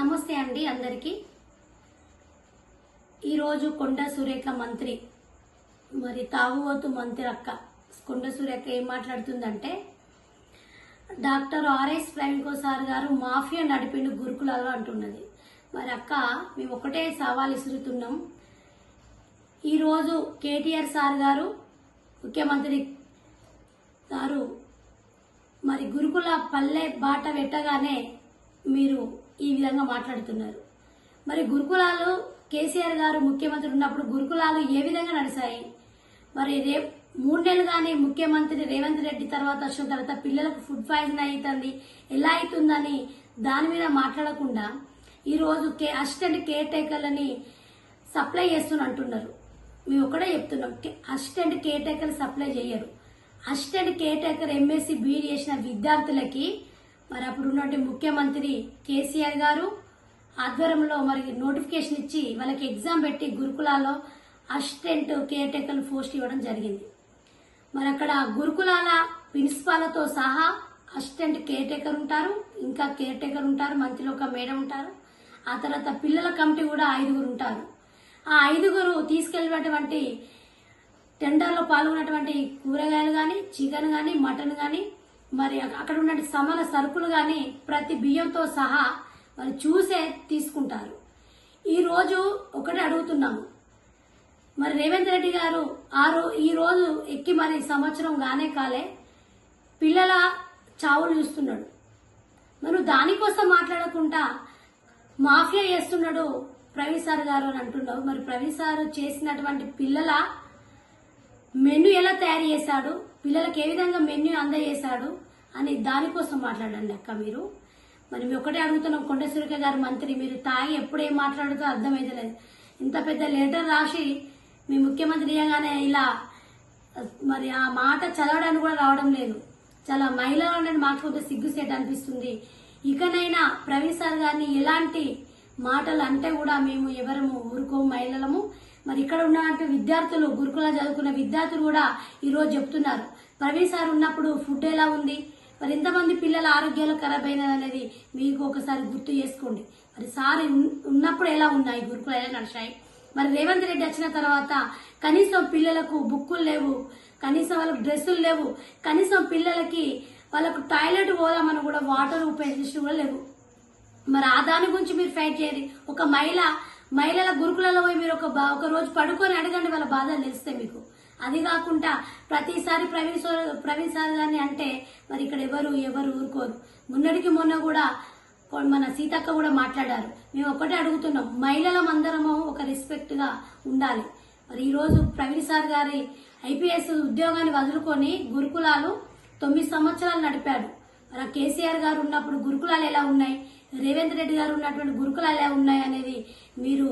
నమస్తే అండి అందరికీ. ఈరోజు కొండ సురేఖ మంత్రి మరి తాగుబోతు మంత్రి అక్క కొండ సురేఖ ఏం మాట్లాడుతుందంటే డాక్టర్ ఆర్ఎస్ ఫ్రాంకో సార్ గారు మాఫియా నడిపిండు గురుకులాలో అంటున్నది. మరి అక్క మేము ఒకటే సవాల్ ఇసురుతున్నాం ఈరోజు కేటీఆర్ సార్ గారు ముఖ్యమంత్రి గారు మరి గురుకుల పల్లె బాట పెట్టగానే మీరు ఈ విధంగా మాట్లాడుతున్నారు. మరి గురుకులాలు కేసీఆర్ గారు ముఖ్యమంత్రి ఉన్నప్పుడు గురుకులాలు ఏ విధంగా నడిచాయి మరి రేపు మూడు నెలలు కానీ ముఖ్యమంత్రి రేవంత్ రెడ్డి తర్వాత వచ్చిన తర్వాత పిల్లలకు ఫుడ్ పాయిజన్ అవుతుంది ఎలా అవుతుందని దాని మీద మాట్లాడకుండా ఈరోజు కే అసిస్టెంట్ కేర్ టేకర్లని సప్లై చేస్తుని అంటున్నారు. మేము ఒకటే చెప్తున్నాం అసిస్టెంట్ కేర్ టేకర్ సప్లై చేయరు. Assistant caretaker MSc BEd చేసిన విద్యార్థులకి మరి అప్పుడు ఉన్నటువంటి ముఖ్యమంత్రి కేసీఆర్ గారు ఆధ్వర్యంలో మరి నోటిఫికేషన్ ఇచ్చి వాళ్ళకి ఎగ్జామ్ పెట్టి గురుకులాల్లో అసిస్టెంట్ కేర్ టేకర్ పోస్ట్ ఇవ్వడం జరిగింది. మరి అక్కడ గురుకులాల ప్రిన్సిపాలతో సహా అసిస్టెంట్ కేర్ టేకర్ ఉంటారు ఇంకా కేర్ టేకర్ ఉంటారు మంత్రిలో ఒక మేడం ఉంటారు ఆ తర్వాత పిల్లల కమిటీ కూడా ఐదుగురు ఉంటారు. ఆ ఐదుగురు తీసుకెళ్ళినటువంటి టెండర్లో పాల్గొన్నటువంటి కూరగాయలు కానీ చికెన్ కానీ మటన్ కానీ మరి అక్కడ ఉన్న సమాన సరుకులు కానీ ప్రతి బియ్యంతో సహా మరి చూసే తీసుకుంటారు. ఈరోజు ఒకటి అడుగుతున్నాము. మరి రేవంత్ రెడ్డి గారు ఆ రో ఈ రోజు ఎక్కి మరి సంవత్సరం గానే కాలే పిల్లల చావులు చూస్తున్నాడు. మరి దానికోసం మాట్లాడకుండా మాఫియా చేస్తున్నాడు ప్రవీణ్ సార్ గారు అని అంటున్నావు. మరి ప్రవీణ్ సార్ చేసినటువంటి పిల్లల మెన్యూ ఎలా తయారు చేశాడు? పిల్లలకు ఏ విధంగా మెన్యూ అందజేశాడు? అని దానికోసం మాట్లాడండి అక్క మీరు. మరి మేము ఒకటే అడుగుతున్నాం కొండ సురేఖ గారు మంత్రి మీరు తాగి ఎప్పుడేం మాట్లాడుతో అర్థమైతలేదు ఇంత పెద్ద లెటర్ రాసి మీ ముఖ్యమంత్రి అయ్యగానే ఇలా మరి ఆ మాట చదవడానికి కూడా రావడం లేదు. చాలా మహిళలు అనేది మాకు కొంత సిగ్గుసేట్ అనిపిస్తుంది. ఇకనైనా ప్రవీణ్ సార్ గారిని ఎలాంటి మాటలు అంటే కూడా మేము ఎవరము ఊరుకో మహిళలము. మరి ఇక్కడ ఉన్నటువంటి విద్యార్థులు గురుకుల చదువుకున్న విద్యార్థులు కూడా ఈరోజు చెప్తున్నారు. ప్రవీణ్ సార్ ఉన్నప్పుడు ఫుడ్ ఎలా ఉంది? మరి ఎంతమంది పిల్లల ఆరోగ్యాలు ఖరాబ్ అయినది అనేది మీకు ఒకసారి గుర్తు చేసుకోండి. మరి సార్ ఉన్నప్పుడు ఎలా ఉన్నాయి? గురుకులు ఎలా నడిచాయి? మరి రేవంత్ రెడ్డి వచ్చిన తర్వాత కనీసం పిల్లలకు బుక్కులు లేవు కనీసం వాళ్ళకు డ్రెస్సులు లేవు కనీసం పిల్లలకి వాళ్ళకు టాయిలెట్ పోదామని కూడా వాటర్ ఉపయోగించడం కూడా లేవు. మరి ఆ దాని గురించి మీరు ఫైట్ చేయండి. ఒక మహిళ మహిళల గురుకులలో పోయి మీరు ఒక బా- ఒక రోజు పడుకొని అడగండి వాళ్ళ బాధలు తెలిస్తే మీకు. అది కాకుండా ప్రతిసారి ప్రవీణ్ సార్ ప్రవీణ్ సార్ గారిని అంటే మరి ఇక్కడ ఎవరు ఎవరు ఊరుకోరు. మొన్నటికి మొన్న కూడా మన సీతక్క కూడా మాట్లాడారు. మేము ఒకటే అడుగుతున్నాం. మహిళలం అందరము ఒక రెస్పెక్ట్గా ఉండాలి. మరి ఈరోజు ప్రవీణ్ సార్ గారి ఐపీఎస్ ఉద్యోగాన్ని వదులుకొని గురుకులాలు తొమ్మిది సంవత్సరాలు నడిపాడు. మరి కేసీఆర్ గారు ఉన్నప్పుడు గురుకులాలు ఎలా ఉన్నాయి? రేవంత్ రెడ్డి గారు ఉన్నటువంటి గురుకులాలే ఎలా ఉన్నాయి అనేది మీరు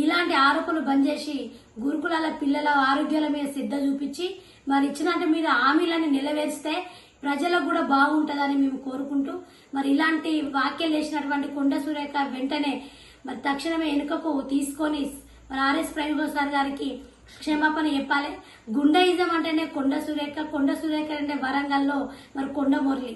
ఇలాంటి ఆరోపణలు బంద్ చేసి గురుకులాల పిల్లల ఆరోగ్యాల మీద శ్రద్ధ చూపించి మరి ఇచ్చినట్టు మీద హామీలను నెలవేరిస్తే ప్రజలకు కూడా బాగుంటుందని మేము కోరుకుంటూ మరి ఇలాంటి వ్యాఖ్యలు చేసినటువంటి కొండ సురేఖ వెంటనే మరి తక్షణమే వెనుకకు తీసుకొని మరి ఆర్ఎస్ ప్రైమ్ సార్ గారికి క్షమాపణ చెప్పాలి. గుండయిజం అంటేనే కొండ సురేఖ కొండ సురేఖ అంటే వరంగల్లో మరి కొండ మురళి.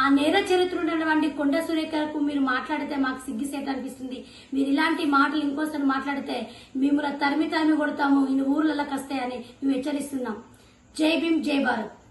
ఆ నేర చరిత్ర ఉన్నటువంటి కొండ సురేఖకు మీరు మాట్లాడితే మాకు సిగ్గిసేట అనిపిస్తుంది. మీరు ఇలాంటి మాటలు ఇంకోసారి మాట్లాడితే మేము తరిమి తరిమి కొడతాము. ఇన్ని ఊర్లలోకి వస్తాయని మేము హెచ్చరిస్తున్నాం. జై భీమ్ జై భారత్.